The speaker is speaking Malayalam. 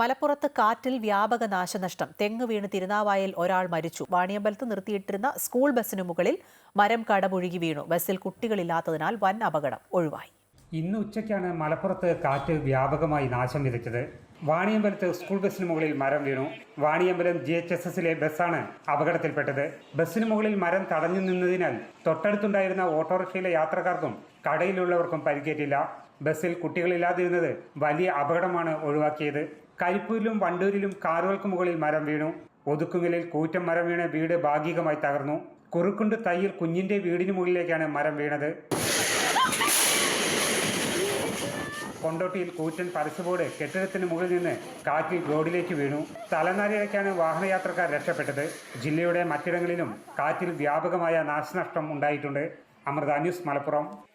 മലപ്പുറത്ത് കാറ്റിൽ വ്യാപക നാശനഷ്ടം. തെങ്ങ് വീണ് തിരുനാവായയിൽ ഒരാൾ മരിച്ചു. വാണിയമ്പലത്ത് നിർത്തിയിട്ടിരുന്ന സ്കൂൾ ബസ്സിനു മുകളിൽ മരം കടപുഴുകി വീണു. ബസ്സിൽ കുട്ടികളില്ലാത്തതിനാൽ വൻ അപകടം ഒഴിവായി. ഇന്ന് ഉച്ചയ്ക്കാണ് മലപ്പുറത്ത് കാറ്റ് വ്യാപകമായി നാശം വിതച്ചത്. വാണിയമ്പലത്ത് സ്കൂൾ ബസ്സിന് മുകളിൽ മരം വീണു. വാണിയമ്പലം ജി എച്ച് എസ് എസിലെ ബസ്സാണ് അപകടത്തിൽപ്പെട്ടത്. ബസ്സിന് മുകളിൽ മരം തടഞ്ഞു നിന്നതിനാൽ തൊട്ടടുത്തുണ്ടായിരുന്ന ഓട്ടോറിക്ഷയിലെ യാത്രക്കാർക്കും കടയിലുള്ളവർക്കും പരിക്കേറ്റില്ല. ബസ്സിൽ കുട്ടികളില്ലാതിരുന്നത് വലിയ അപകടമാണ് ഒഴിവാക്കിയത്. കരിപ്പൂരിലും വണ്ടൂരിലും കാറുകൾക്ക് മുകളിൽ മരം വീണു. ഒതുക്കുങ്ങലിൽ കൂറ്റം മരം വീണ് വീട് ഭാഗികമായി തകർന്നു. കുറുക്കുണ്ട് തയ്യിൽ കുഞ്ഞിന്റെ വീടിന് മുകളിലേക്കാണ് മരം വീണത്. കൊണ്ടോട്ടിയിൽ കൂറ്റൻ പരസ്യബോർഡ് കെട്ടിടത്തിന് മുകളിൽ നിന്ന് കാറ്റിൽ റോഡിലേക്ക് വീണു. തലനാരിഴയ്ക്കാണ് വാഹനയാത്രക്കാർ രക്ഷപ്പെട്ടത്. ജില്ലയുടെ മറ്റിടങ്ങളിലും കാറ്റിൽ വ്യാപകമായ നാശനഷ്ടം ഉണ്ടായിട്ടുണ്ട്. അമൃത ന്യൂസ് മലപ്പുറം.